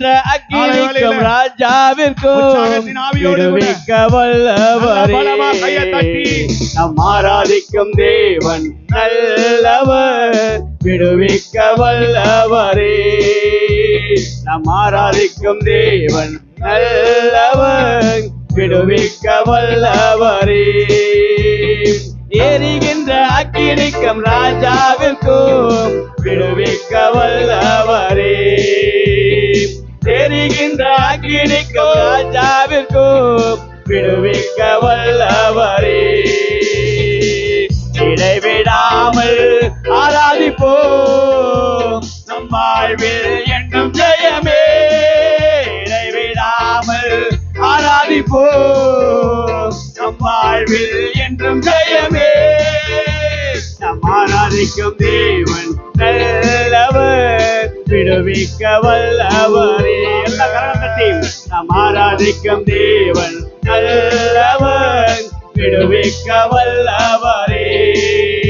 எரிகின்ற அக்கினிக்கும் ராஜாவிற்கும் விடுவிக்க வல்லவரே. நம் ஆராதிக்கும் தேவன் நல்லவர். விடுவிக்க வல்லவரே. நம் ஆராதிக்கும் தேவன் நல்லவர். விடுவிக்க வல்லவரே. எரிகின்ற அக்கினிக்கும் ராஜாவிற்கும் விடுவிக்க வல்லவரே. எரிகின்ற ராஜாவிற்கும் விடுவிக்க வல்லவரே. இடைவிடாமல் ஆராதிப்போம். நம் வாழ்வில் என்னும் ஜெயமே. இடைவிடாமல் ஆராதிப்போம். நம் வாழ்வில் என்றும் ஜெயமே. நம் ஆராதிக்கும் தேவன் நல்லவர். விடுவிக்க வல்லவரே. எல்லாம் நாம் ஆராதிக்கும் தேவன் நல்லவன். விடுவிக்க வல்லவன்.